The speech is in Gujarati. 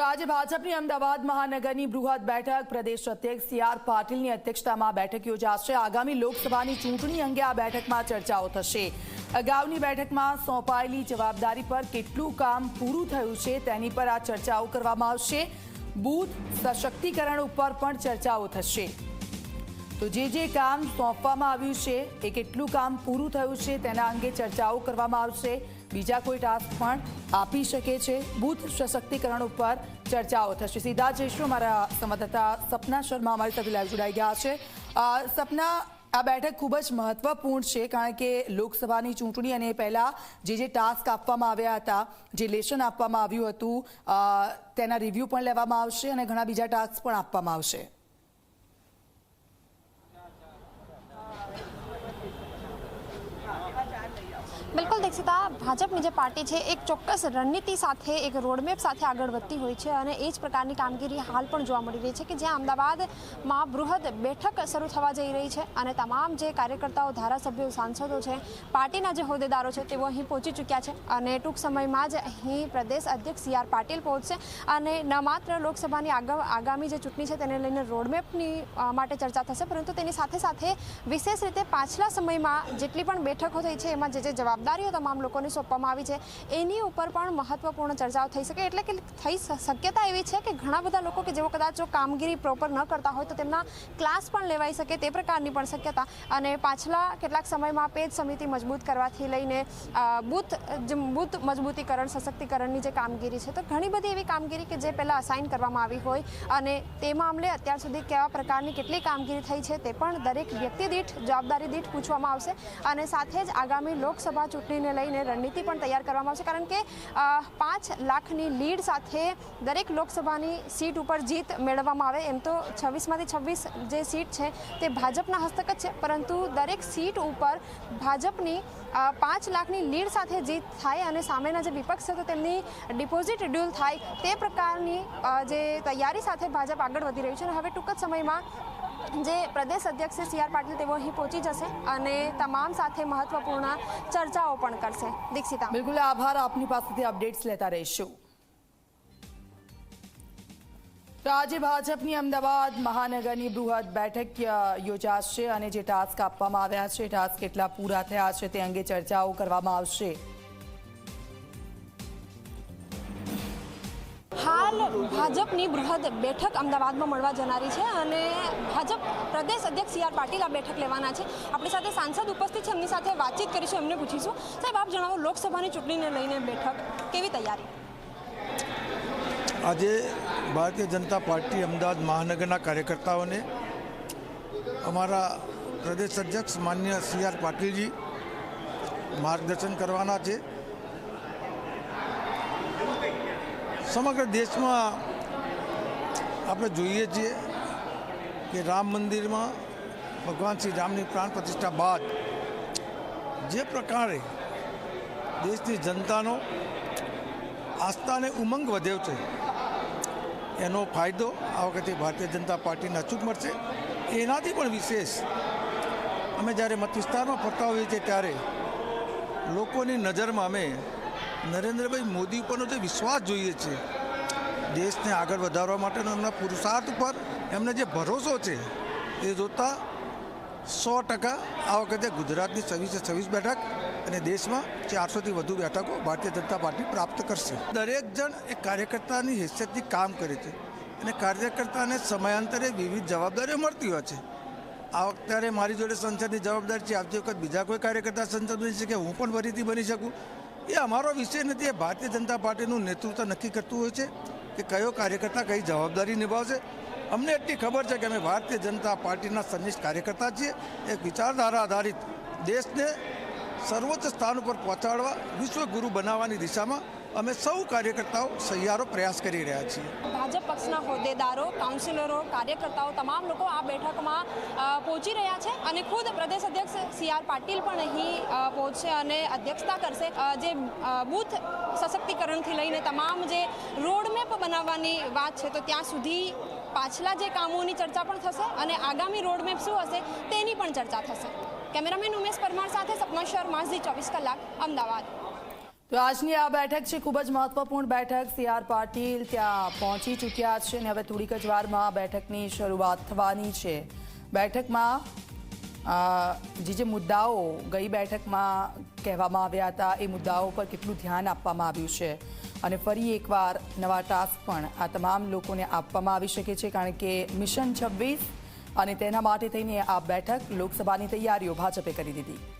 તો આજે ભાજપની અમદાવાદ મહાનગરની બૃહદ બેઠક પ્રદેશ અધ્યક્ષ સી આર પાટીલની અધ્યક્ષતામાં બેઠક યોજાશે. આગામી લોકસભાની ચૂંટણી અંગે આ બેઠકમાં ચર્ચાઓ થશે. અગાઉની બેઠકમાં સોંપાયેલી જવાબદારી પર કેટલું કામ પૂરું થયું છે તેની પર આ ચર્ચાઓ કરવામાં આવશે. બૂથ સશક્તિકરણ ઉપર પણ ચર્ચાઓ થશે. તો જે જે કામ સોંપવામાં આવ્યું છે, એ કેટલું કામ પૂરું થયું છે, તેના અંગે ચર્ચાઓ કરવામાં આવશે. બીજા કોઈ ટાસ્ક પણ આપી શકે છે. બૂથ સશક્તિકરણ ઉપર ચર્ચાઓ થશે. સીધા જઈશું મારા સંવાદદાતા સપના શર્મા અમારી સાથે લાઈવ જોડાઈ ગયા છે. સપના, આ બેઠક ખૂબ જ મહત્વપૂર્ણ છે, કારણ કે લોકસભાની ચૂંટણી અને પહેલા જે જે ટાસ્ક આપવામાં આવ્યા હતા, જે લેશન આપવામાં આવ્યું હતું તેના રિવ્યૂ પણ લેવામાં આવશે અને ઘણા બીજા ટાસ્ક પણ આપવામાં આવશે. બિલકુલ ભાજપની જે પાર્ટી છે, એક ચોક્કસ રણનીતિ સાથે, એક રોડમેપ સાથે આગળ વધતી હોય છે અને એ જ પ્રકારની કામગીરી હાલ પણ જોવા મળી રહી છે કે જ્યાં અમદાવાદમાં બૃહદ બેઠક શરૂ થવા જઈ રહી છે અને તમામ જે કાર્યકર્તાઓ, ધારાસભ્યો, સાંસદો છે, પાર્ટીના જે હોદ્દેદારો છે, તેઓ અહીં પહોંચી ચૂક્યા છે અને ટૂંક સમયમાં જ અહીં પ્રદેશ અધ્યક્ષ સી આર પાટીલ પહોંચશે અને ન માત્ર લોકસભાની આગા- આગામી જે ચૂંટણી છે તેને લઈને રોડમેપની માટે ચર્ચા થશે, પરંતુ તેની સાથે સાથે વિશેષ રીતે પાછલા સમયમાં જેટલી પણ બેઠકો થઈ છે, એમાં જે જે જવાબદારીઓ તમામ લોકોને સોંપવામાં આવી છે. એની ઉપર પણ મહત્વપૂર્ણ ચર્ચાઓ થઈ શકે એટલે કે થઈ શક્યતા એવી છે કે ઘણા બધા લોકો કે જેઓ કદાચ જો કામગીરી પ્રોપર ન કરતા હોય તો તેમના ક્લાસ પણ લેવાઈ શકે તે પ્રકારની પણ શક્યતા. અને પાછલા કેટલાક સમયમાં પેજ સમિતિ મજબૂત કરવાથી લઈને બુથ બૂથ મજબૂતીકરણ, સશક્તિકરણની જે કામગીરી છે, તો ઘણી બધી એવી કામગીરી કે જે પહેલાં અસાઇન કરવામાં આવી હોય અને તે મામલે અત્યાર સુધી કેવા પ્રકારની કેટલી કામગીરી થઈ છે તે પણ દરેક વ્યક્તિ દીઠ, જવાબદારી દીઠ પૂછવામાં આવશે. અને સાથે જ આગામી લોકસભા ચૂંટણીને રણનીતિ પણ તૈયાર કરવામાં આવશે, કારણ કે પાંચ લાખની લીડ સાથે દરેક લોકસભાની સીટ ઉપર જીત મેળવવામાં આવે. એમ તો છવ્વીસમાંથી છવ્વીસ જે સીટ છે તે ભાજપના હસ્તક જ છે, પરંતુ દરેક સીટ ઉપર ભાજપની પાંચ લાખની લીડ સાથે જીત થાય અને સામેના જે વિપક્ષ છે તો તેમની ડિપોઝિટ ડ્યુલ થાય તે પ્રકારની જે તૈયારી સાથે ભાજપ આગળ વધી રહ્યું છે. અને હવે ટૂંક જ સમયમાં જે પ્રદેશ અધ્યક્ષ છે સી આર પાટીલ તેઓ અહીં પહોંચી જશે અને તમામ સાથે મહત્વપૂર્ણ ચર્ચાઓ પણ કરશે. દીક્ષિતા. બિલકુલ, આભાર. આપની પાસેથી અપડેટ્સ લેતા રહીશું. તો આજે ભાજપની અમદાવાદ મહાનગરની બૃહદ બેઠક યોજાશે અને જે ટાસ્ક આપવામાં આવ્યા છે, ટાસ્ક કેટલા પૂરા થયા છે તે અંગે ચર્ચાઓ કરવામાં આવશે. હાલ ભાજપની બૃહદ બેઠક અમદાવાદમાં મળવા જનારી છે અને ભાજપ પ્રદેશ અધ્યક્ષ સી આર પાટીલ આ બેઠક લેવાના છે. આપણી સાથે સાંસદ ઉપસ્થિત છે, એમની સાથે વાતચીત કરીશું, એમને પૂછીશું. સાહેબ, આપ જણાવો, લોકસભાની ચૂંટણીને લઈને બેઠક કેવી તૈયારી? આજે ભારતીય જનતા પાર્ટી અમદાવાદ મહાનગરના કાર્યકર્તાઓને અમારા પ્રદેશ અધ્યક્ષ માન્ય સી આર પાટીલજી માર્ગદર્શન કરવાના છે. સમગ્ર દેશમાં આપણે જોઈએ છીએ કે રામ મંદિરમાં ભગવાન શ્રી રામની પ્રાણ પ્રતિષ્ઠા બાદ જે પ્રકારે દેશની જનતાનો આસ્થાને ઉમંગ વધ્યો છે, એનો ફાયદો આ વખતે ભારતીય જનતા પાર્ટીને અચૂક મળશે. એનાથી પણ વિશેષ અમે જ્યારે મત વિસ્તારમાં ફરતા હોઈએ છીએ ત્યારે લોકોની નજરમાં અમે નરેન્દ્રભાઈ મોદી ઉપરનો જે વિશ્વાસ જોઈએ છે, દેશને આગળ વધારવા માટેનો એમના પુરુષાર્થ ઉપર એમને જે ભરોસો છે, એ જોતા સો ટકા આ વખતે ગુજરાતની છવ્વીસે છવ્વીસ બેઠક અને દેશમાં ચારસોથી વધુ બેઠકો ભારતીય જનતા પાર્ટી પ્રાપ્ત કરશે. દરેક જણ એ કાર્યકર્તાની હેસિયતથી કામ કરે છે અને કાર્યકર્તાને સમયાંતરે વિવિધ જવાબદારીઓ મળતી હોય છે. આ વખતે મારી જોડે સંસદની જવાબદારી છે, આવતી વખત બીજા કોઈ કાર્યકર્તા સંસદ બની શકે, હું પણ ફરીથી બની શકું. એ અમારો વિષય નથી. એ ભારતીય જનતા પાર્ટીનું નેતૃત્વ નક્કી કરતું હોય છે કે કયો કાર્યકર્તા કઈ જવાબદારી નિભાવશે. અમને એટલી ખબર છે કે અમે ભારતીય જનતા પાર્ટીના સનિષ્ઠ કાર્યકર્તા છીએ. એક વિચારધારા આધારિત દેશને સર્વોચ્ચ સ્થાન ઉપર પહોંચાડવા વિશ્વગુરુ બનાવવાની દિશામાં અમે સૌ કાર્યકર્તાઓ સહિયારો પ્રયાસ કરી રહ્યા છીએ. ભાજપ પક્ષના હોદ્દેદારો, કાઉન્સિલરો, કાર્યકર્તાઓ તમામ લોકો આ બેઠકમાં પહોંચી રહ્યા છે અને ખુદ પ્રદેશ અધ્યક્ષ સી આર પાટીલ પણ અહીં પહોંચશે અને અધ્યક્ષતા કરશે. જે બૂથ સશક્તિકરણથી લઈને તમામ જે રોડમેપ બનાવવાની વાત છે, તો ત્યાં સુધી પાછલા જે કામોની ચર્ચા પણ થશે અને આગામી રોડમેપ શું હશે તેની પણ ચર્ચા થશે. કેમેરામેન ઉમેશ પરમાર સાથે સપના શર્મા, ઝી ચોવીસ કલાક, અમદાવાદ. તો આજની આ બેઠક છે ખૂબ જ મહત્વપૂર્ણ બેઠક. સી આર પાટીલ ત્યાં પહોંચી ચૂક્યા છે અને હવે થોડીક જ વારમાં બેઠકની શરૂઆત થવાની છે. બેઠકમાં જે જે મુદ્દાઓ ગઈ બેઠકમાં કહેવામાં આવ્યા હતા, એ મુદ્દાઓ પર કેટલું ધ્યાન આપવામાં આવ્યું છે? અને ફરી એકવાર નવા ટાસ્ક પણ આ તમામ લોકોને આપવામાં આવી શકે છે, કારણ કે મિશન છવ્વીસ અને તેના માટે થઈને આ બેઠક લોકસભાની તૈયારીઓ ભાજપે કરી દીધી.